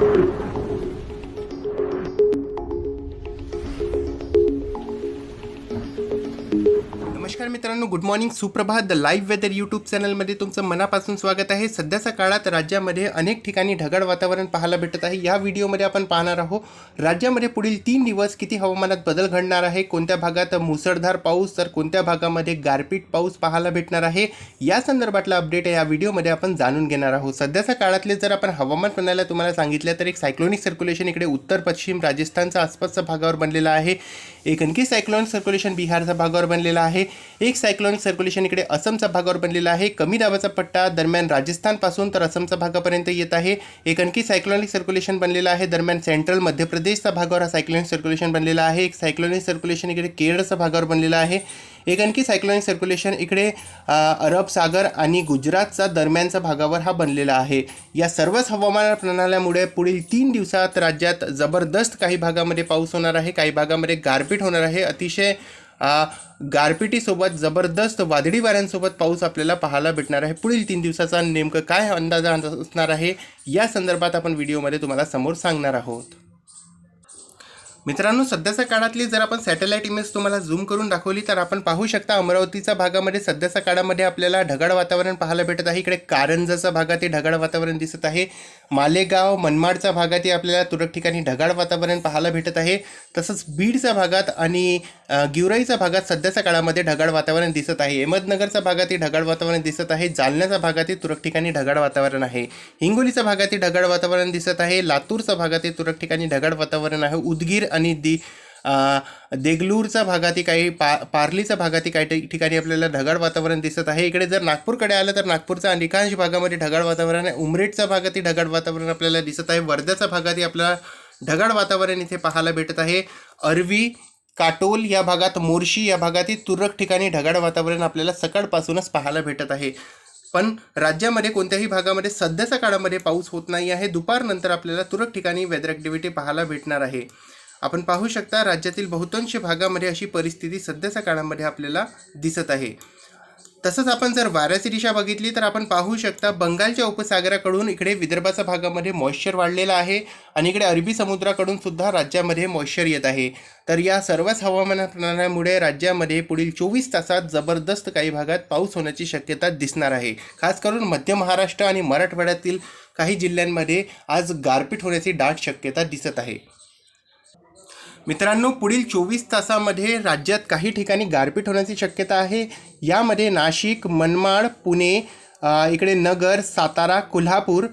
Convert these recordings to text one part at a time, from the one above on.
Thank you. नमस्कार मित्रांनो good morning सुप्रभात द लाईव्ह वेदर यूट्यूब चॅनलमध्ये तुमचं मनापासून स्वागत आहे. सध्याच्या काळात राज्यामध्ये अनेक ठिकाणी ढगाळ वातावरण पाहायला भेटत आहे. या व्हिडिओमध्ये आपण पाहणार आहोत राज्यामध्ये पुढील तीन दिवस किती हवामानात बदल घडणार आहे? कोणत्या भागात मुसळधार पाऊस? तर कोणत्या भागामध्ये गारपीट पाऊस पाहायला भेटणार आहे? या संदर्भातला अपडेट या व्हिडिओमध्ये आपण जाणून घेणार आहोत. सध्याच्या काळातले जर आपण हवामान प्रणाल्या तुम्हाला सांगितलं तर एक सायक्लोनिक सर्क्युलेशन इकडे उत्तर पश्चिम राजस्थानच्या आसपासच्या भागावर बनलेला आहे. एक आणखी सायक्लोनिक सर्क्युलेशन बिहारच्या भागावर बनलेला आहे. एक सायक्लॉनिक सर्क्युलेशन इकडे असमच्या भागावर बनलेला आहे. कमी दाबाचा पट्टा दरम्यान राजस्थानपासून तर असमच्या भागापर्यंत येत आहे. एक आणखी सायक्लॉनिक सर्क्युलेशन बनलेला आहे. दरम्यान सेंट्रल मध्य प्रदेशच्या भागावर हा सायक्लॉनिक सर्क्युलेशन बनलेला आहे. एक सायक्लॉनिक सर्क्युलेशन इकडे केरळच्या भागावर बनलेला आहे. एक आणखी सायक्लॉनिक सर्क्युलेशन इकडे अरब सागर आणि गुजरातचा दरम्यानचा भागावर हा बनलेला आहे. या सर्वच हवामान प्रणाल्यामुळे पुढील तीन दिवसात राज्यात जबरदस्त काही भागामध्ये पाऊस होणार आहे. काही भागामध्ये गारपीट होणार आहे. अतिशय गारपिटीसोबत जबरदस्त वादळी वाऱ्यांसोबत पाऊस आपल्याला पाहायला भेटणार आहे. पुढील तीन दिवसाचा नेमकं काय अंदाज असणार आहे? या संदर्भात आपण व्हिडिओमध्ये तुम्हाला समोर सांगणार आहोत. मित्रांनो सध्याच्या काळातली जर आपण सॅटेलाईट इमेज तुम्हाला झूम करून दाखवली तर आपण पाहू शकता अमरावतीच्या भागामध्ये सध्याच्या काळामध्ये आपल्याला ढगाळ वातावरण पाहायला भेटत आहे. इकडे कारंजाचा भागातही ढगाळ वातावरण दिसत आहे. मालेगाव मनमाडच्या भागातही आपल्याला तुरळक ठिकाणी ढगाळ वातावरण पाहायला भेटत आहे. तसंच बीडच्या भागात आणि गिवराईच्या भागात सध्याच्या काळामध्ये ढगाळ वातावरण दिसत आहे. अहमदनगरच्या भागातही ढगाळ वातावरण दिसत आहे. जालन्याच्या भागातही तुरळक ठिकाणी ढगाळ वातावरण आहे. हिंगोलीच्या भागातही ढगाळ वातावरण दिसत आहे. लातूरच्या भागातही तुरळक ठिकाणी ढगाळ वातावरण आहे. उदगीर आणि दि देगलूरचा देगलूरच्या भागातही काही पा पार्लीच्या भागातही काही ठिकाणी आपल्याला ढगाळ वातावरण दिसत आहे. इकडे जर नागपूरकडे आलं तर नागपूरच्या अधिकांश भागामध्ये ढगाळ वातावरण आहे. उमरेडचा भागातही ढगाळ वातावरण आपल्याला दिसत आहे. वर्ध्याच्या भागातही आपल्याला ढगाळ वातावरण इथे पाहायला भेटत आहे. अरवी काटोल या भागात मोर्शी या भागातही तुरळक ठिकाणी ढगाळ वातावरण आपल्याला सकाळपासूनच पाहायला भेटत आहे. पण राज्यामध्ये कोणत्याही भागामध्ये सध्याच्या काळामध्ये पाऊस होत नाही आहे. दुपारनंतर आपल्याला तुरळक ठिकाणी वेदर ॲक्टिव्हिटी पाहायला भेटणार आहे. आपण पाहू शकता राज्यातील बहुतांश भागामध्ये अशी परिस्थिती सध्याच्या काळामध्ये आपल्याला दिसत आहे. तसंच आपण जर वाऱ्याची दिशा बघितली तर आपण पाहू शकता बंगालच्या उपसागराकडून इकडे विदर्भाच्या भागामध्ये मॉइश्चर वाढलेला आहे आणि इकडे अरबी समुद्राकडून सुद्धा राज्यामध्ये मॉइश्चर येत आहे. तर या सर्वच हवामान प्रणाल्यामुळे राज्यामध्ये पुढील चोवीस तासात जबरदस्त काही भागात पाऊस होण्याची शक्यता दिसणार आहे. खास करून मध्य महाराष्ट्र आणि मराठवाड्यातील काही जिल्ह्यांमध्ये आज गारपीट होण्याची दाट शक्यता दिसत आहे. मित्रांनो पुढील चोवीस तासामध्ये राज्यात काही ठिकाणी गारपीट होण्याची शक्यता आहे. यामध्ये नाशिक मनमाड पुणे इकडे नगर सातारा कोल्हापूर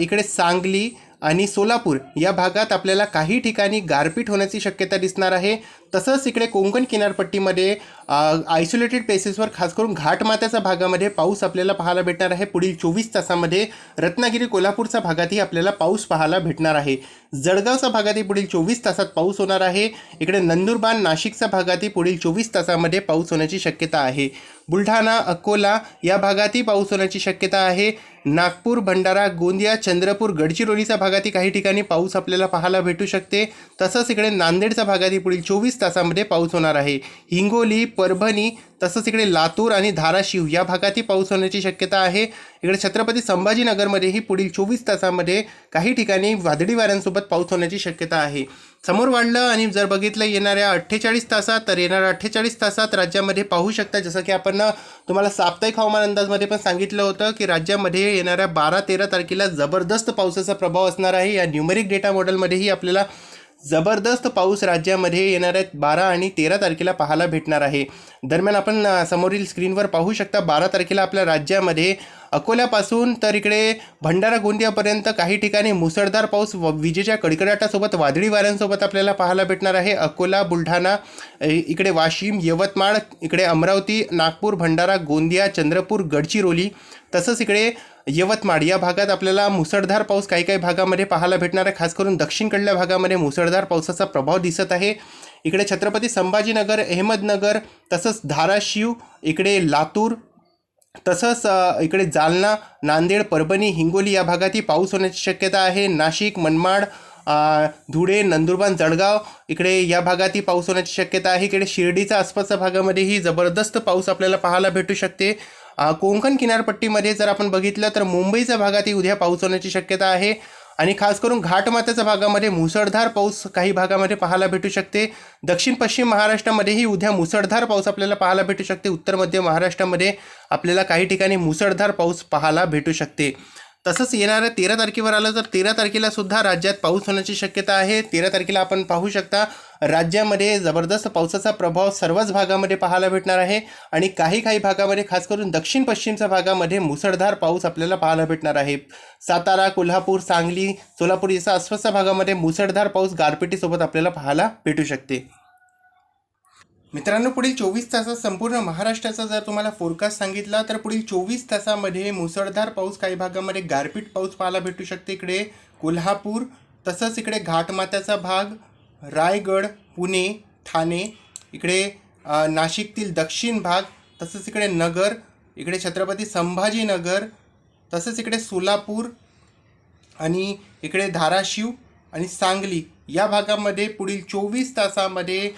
इकडे सांगली आणि सोलापूर या भागात आपल्याला काही ठिकाणी गारपीट होण्याची शक्यता दिसणार आहे. तसंच इकडे कोंकण किनारपट्टीमध्ये आयसोलेटेड प्लेसेसवर खास करून घाटमात्याच्या भागामध्ये पाऊस आपल्याला पाहायला भेटणार आहे. पुढील चोवीस तासामध्ये रत्नागिरी कोल्हापूरच्या भागातही आपल्याला पाऊस पाहायला भेटणार आहे. जळगावच्या भागातही पुढील चोवीस तासात पाऊस होणार आहे. इकडे नंदुरबार नाशिकच्या भागातही पुढील चोवीस तासामध्ये पाऊस होण्याची शक्यता आहे. बुलढाणा अकोला या भागातही पाऊस होण्याची शक्यता आहे. नागपूर भंडारा गोंदिया चंद्रपूर गडचिरोलीच्या भागातही काही ठिकाणी पाऊस आपल्याला पाहायला भेटू शकते. तसंच इकडे नांदेडच्या भागातही पुढील चोवीस तासामध्ये पाऊस होणार आहे. हिंगोली परभणी तसंच इकडे लातूर आणि धाराशिव या भागातही पाऊस होण्याची शक्यता आहे. इकडे छत्रपती संभाजीनगरमध्येही पुढील चोवीस तासामध्ये काही ठिकाणी वादळी वाऱ्यांसोबत पाऊस होण्याची शक्यता आहे. समोर वाढलं आणि जर बघितलं येणाऱ्या अठ्ठेचाळीस तासात तर येणाऱ्या अठ्ठेचाळीस तासात राज्यामध्ये पाहू शकता जसं की आपण तुम्हाला साप्ताहिक हवामान अंदाजमध्ये पण सांगितलं होतं की राज्यामध्ये येणाऱ्या बारा तेरा तारखेला जबरदस्त पावसाचा प्रभाव असणार आहे. या न्यूमेरिक डेटा मॉडेलमध्येही आपल्याला जबरदस्त पाऊस राज्यामध्ये येणाऱ्या बारा आणि तेरा तारखेला पाहायला भेटणार आहे. दरम्यान आपण समोरील स्क्रीनवर पाहू शकता बारा तारखेला आपल्या राज्यामध्ये अकोल्यापासून तर इकडे भंडारा गोंदियापर्यंत काही ठिकाणी मुसळधार पाऊस व विजेच्या कडकडाटासोबत वादळी वाऱ्यांसोबत आपल्याला पाहायला भेटणार आहे. अकोला बुलढाणा इकडे वाशिम यवतमाळ इकडे अमरावती नागपूर भंडारा गोंदिया चंद्रपूर गडचिरोली तसंच इकडे यवतमाळ. या भागात आपल्याला मुसळधार पाऊस काही काही भागामध्ये पाहायला भेटणार आहे. खास करून दक्षिणकडल्या भागामध्ये मुसळधार पावसाचा प्रभाव दिसत आहे. इकडे छत्रपती संभाजीनगर अहमदनगर तसंच धाराशिव इकडे लातूर तसंच इकडे जालना नांदेड परभणी हिंगोली या भागातही पाऊस होण्याची शक्यता आहे. नाशिक मनमाड धुळे नंदुरबार जळगाव इकडे या भागातही पाऊस होण्याची शक्यता आहे. इकडे शिर्डीच्या आसपासच्या भागामध्येही जबरदस्त पाऊस आपल्याला पाहायला भेटू शकते. कोंकण कोकण किनारपट्टीमध्ये जर आपण बघितलं तर मुंबईच्या भागातही उद्या पाऊस होण्याची शक्यता आहे. आणि खास करून घाटमाथ्याच्या भागामध्ये मुसळधार पाऊस काही भागामध्ये पाहायला भेटू शकते. दक्षिण पश्चिम महाराष्ट्रामध्येही उद्या मुसळधार पाऊस आपल्याला पाहायला भेटू शकते. उत्तर मध्य महाराष्ट्रामध्ये आपल्याला काही ठिकाणी मुसळधार पाऊस पाहायला भेटू शकते. तसंच येणाऱ्या तेरा तारखेवर आलं तर तेरा तारखेला सुद्धा राज्यात पाऊस होण्याची शक्यता आहे. तेरा तारखेला आपण पाहू शकता राज्यामध्ये जबरदस्त पावसाचा प्रभाव सर्वच भागामध्ये पाहायला भेटणार आहे. आणि काही काही भागामध्ये खास करून दक्षिण पश्चिमच्या भागामध्ये मुसळधार पाऊस आपल्याला पाहायला भेटणार आहे. सातारा कोल्हापूर सांगली सोलापूर या आसपासच्या भागामध्ये मुसळधार पाऊस गारपिटीसोबत आपल्याला पाहायला भेटू शकते. मित्रांनो पुढील चोवीस तासात संपूर्ण महाराष्ट्राचा जर तुम्हाला फोरकास्ट सांगितला तर पुढील चोवीस तासामध्ये मुसळधार पाऊस काही भागामध्ये गारपीट पाऊस पाहायला भेटू शकते. इकडे कोल्हापूर तसंच इकडे घाटमात्याचा भाग रायगड पुणे ठाणे इकडे नाशिकतील दक्षिण भाग तसंच इकडे नगर इकडे छत्रपती संभाजीनगर तसंच इकडे सोलापूर आणि इकडे धाराशिव आणि सांगली या भागामध्ये पुढील चोवीस तासामध्ये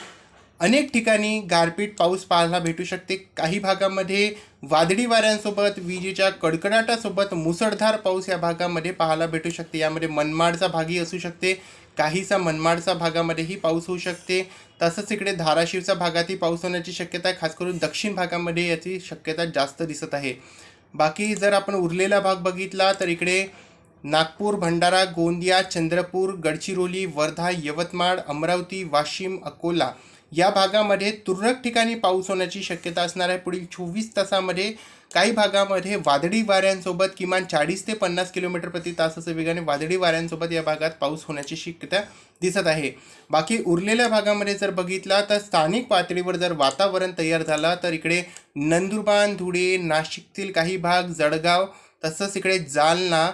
अनेक ठिकाणी गारपीट पाऊस पाहायला भेटू शकते. काही भागामध्ये वादळी वाऱ्यांसोबत विजेच्या कडकडाटासोबत मुसळधार पाऊस या भागामध्ये पाहायला भेटू शकते. यामध्ये मनमाडचा भागही असू शकते. काहीसा मनमाडचा भागामध्येही पाऊस होऊ शकते. तसंच इकडे धाराशिवच्या भागातही पाऊस होण्याची शक्यता आहे. खास करून दक्षिण भागामध्ये याची शक्यता जास्त दिसत आहे. बाकी जर आपण उरलेला भाग बघितला तर इकडे नागपूर भंडारा गोंदिया चंद्रपूर गडचिरोली वर्धा यवतमाळ अमरावती वाशिम अकोला या भागामध्ये तुरळक ठिकाणी पाऊस होण्याची शक्यता असणार आहे. पुढील चोवीस तासामध्ये काही भागामध्ये वादळी वाऱ्यांसोबत किमान चाळीस ते पन्नास किलोमीटर प्रति तासाच्या वेगाने वादळी वाऱ्यांसोबत या भागात पाऊस होण्याची शक्यता दिसत आहे. बाकी उरलेल्या भागामध्ये जर बघितला तर स्थानिक पातळीवर जर वातावरण तयार झाला तर इकडे नंदुरबार धुळे नाशिकतील काही भाग जळगाव तसंच इकडे जालना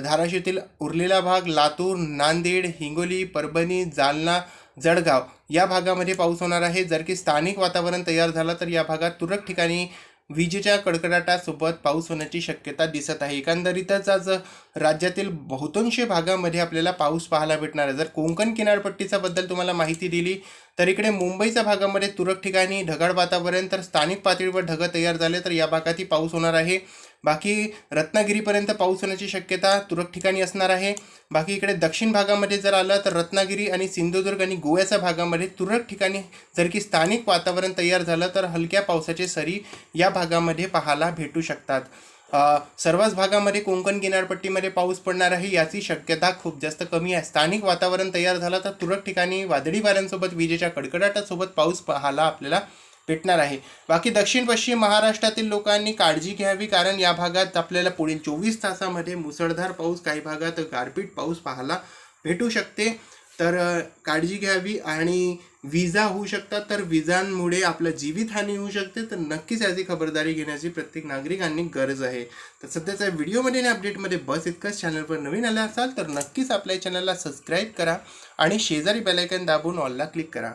धाराशिवतील उरलेला भाग लातूर नांदेड हिंगोली परभणी जालना जळगाव. या भागामध्ये पाऊस होणार आहे. जर की स्थानिक वातावरण तयार झालं तर या भागात तुरळक ठिकाणी विजेच्या कडकडाटासोबत पाऊस होण्याची शक्यता दिसत आहे. एकंदरीतच आज राज्यातील बहुतांश भागामध्ये आपल्याला पाऊस पाहायला भेटणार आहे. जर कोकण किनारपट्टीचा बद्दल तुम्हाला माहिती दिली तर इकडे मुंबईच्या भागामध्ये तुरळक ठिकाणी ढगाळ वातावरण तर स्थानिक पातळीवर ढगं तयार झाले तर या भागातही पाऊस होणार आहे. बाकी रत्नागिरीपर्यंत पाऊस होण्याची शक्यता तुरळक ठिकाणी असणार आहे. बाकी इकडे दक्षिण भागामध्ये जर आलं तर रत्नागिरी आणि सिंधुदुर्ग आणि गोव्याच्या भागामध्ये तुरळक ठिकाणी जर की स्थानिक वातावरण तयार झालं तर हलक्या पावसाचे सरी या भागामध्ये पाहायला भेटू शकतात. सर्वच भागामध्ये कोकण किनारपट्टीमध्ये पाऊस पडणार आहे याची शक्यता खूप जास्त कमी आहे. स्थानिक वातावरण तयार झालं तर तुरळक ठिकाणी वादळी वाऱ्यांसोबत विजेच्या कडकडाटासोबत पाऊस पाहायला आपल्याला भेटणार आहे. बाकी दक्षिण पश्चिम महाराष्ट्रातील लोकांनी काळजी घ्यावी कारण या भागात आपल्याला पुढील चोवीस तासामध्ये मुसळधार पाऊस काही भागात गारपीट पाऊस पाहायला भेटू शकते. तर काळजी घ्यावी आणि विजा होऊ शकतात. तर विजांमुळे आपलं जीवितहानी होऊ शकते. तर नक्कीच याची खबरदारी घेण्याची प्रत्येक नागरिकांनी गरज आहे. तर सध्याच्या व्हिडिओमध्ये आणि अपडेटमध्ये बस इतकंच. चॅनलवर नवीन आला असाल तर नक्कीच आपल्या चॅनलला सबस्क्राईब करा आणि शेजारी बेलायकन दाबून ऑलला क्लिक करा.